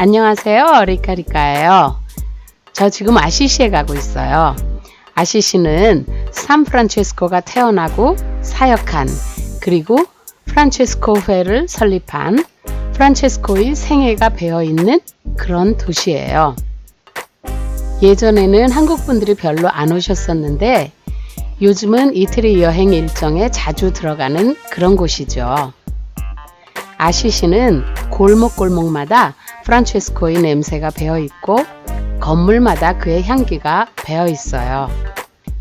안녕하세요. 리카리카예요. 저 지금 아시시에 가고 있어요. 아시시는 산프란체스코가 태어나고 사역한 그리고 프란체스코 회를 설립한 프란체스코의 생애가 배어 있는 그런 도시예요. 예전에는 한국 분들이 별로 안 오셨었는데 요즘은 이태리 여행 일정에 자주 들어가는 그런 곳이죠. 아시시는 골목골목마다 프란체스코의 냄새가 배어 있고 건물마다 그의 향기가 배어 있어요.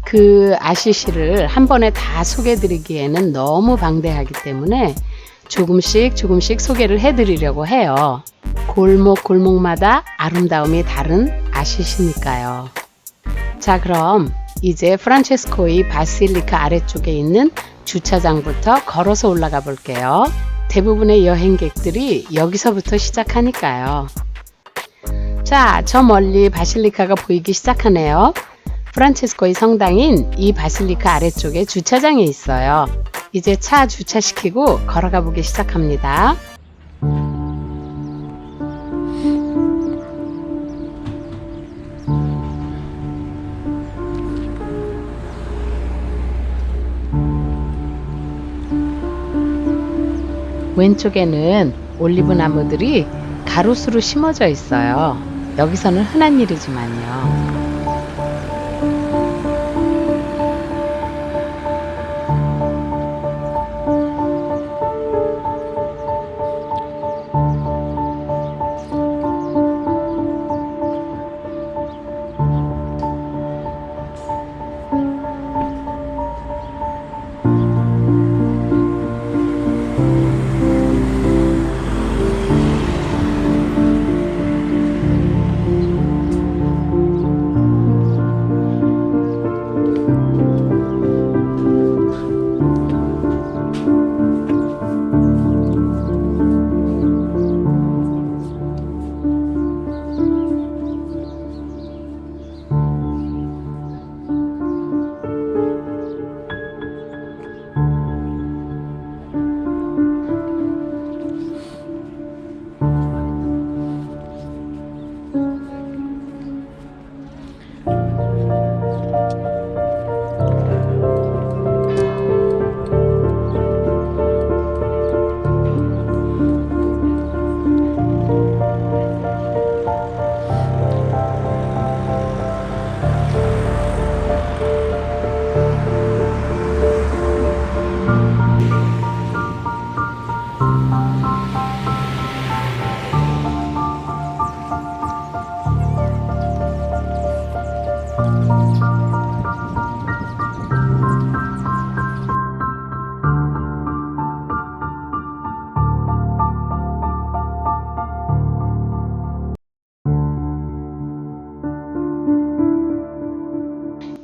그 아시시를 한 번에 다 소개해드리기에는 너무 방대하기 때문에 조금씩 조금씩 소개를 해드리려고 해요. 골목 골목마다 아름다움이 다른 아시시니까요. 자, 그럼 이제 프란체스코의 바실리카 아래쪽에 있는 주차장부터 걸어서 올라가 볼게요. 대부분의 여행객들이 여기서부터 시작하니까요. 자, 저 멀리 바실리카가 보이기 시작하네요. 프란체스코의 성당인 이 바실리카 아래쪽에 주차장이 있어요. 이제 차 주차시키고 걸어가 보기 시작합니다. 왼쪽에는 올리브 나무들이 가로수로 심어져 있어요. 여기서는 흔한 일이지만요.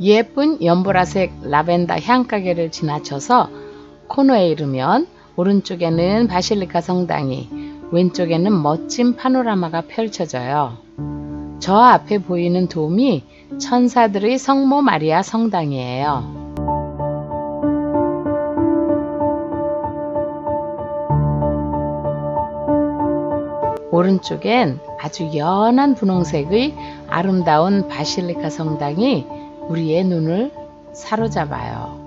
예쁜 연보라색 라벤더 향가게를 지나쳐서 코너에 이르면 오른쪽에는 바실리카 성당이 왼쪽에는 멋진 파노라마가 펼쳐져요. 저 앞에 보이는 돔이 천사들의 성모 마리아 성당이에요. 오른쪽엔 아주 연한 분홍색의 아름다운 바실리카 성당이 우리의 눈을 사로잡아요.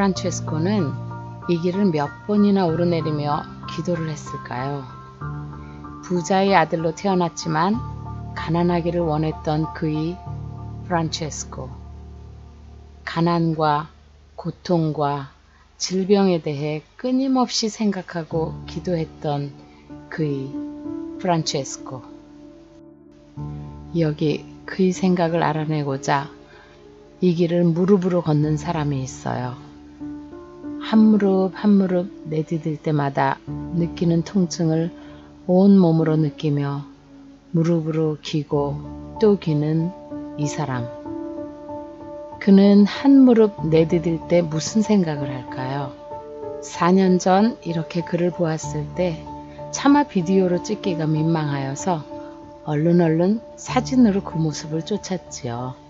프란체스코는 이 길을 몇 번이나 오르내리며 기도를 했을까요? 부자의 아들로 태어났지만 가난하기를 원했던 그의 프란체스코. 가난과 고통과 질병에 대해 끊임없이 생각하고 기도했던 그의 프란체스코. 여기 그의 생각을 알아내고자 이 길을 무릎으로 걷는 사람이 있어요. 한 무릎 한 무릎 내디딜 때마다 느끼는 통증을 온 몸으로 느끼며 무릎으로 기고 또 기는 이 사람. 그는 한 무릎 내디딜 때 무슨 생각을 할까요? 4년 전 이렇게 그를 보았을 때 차마 비디오로 찍기가 민망하여서 얼른 얼른 사진으로 그 모습을 쫓았지요.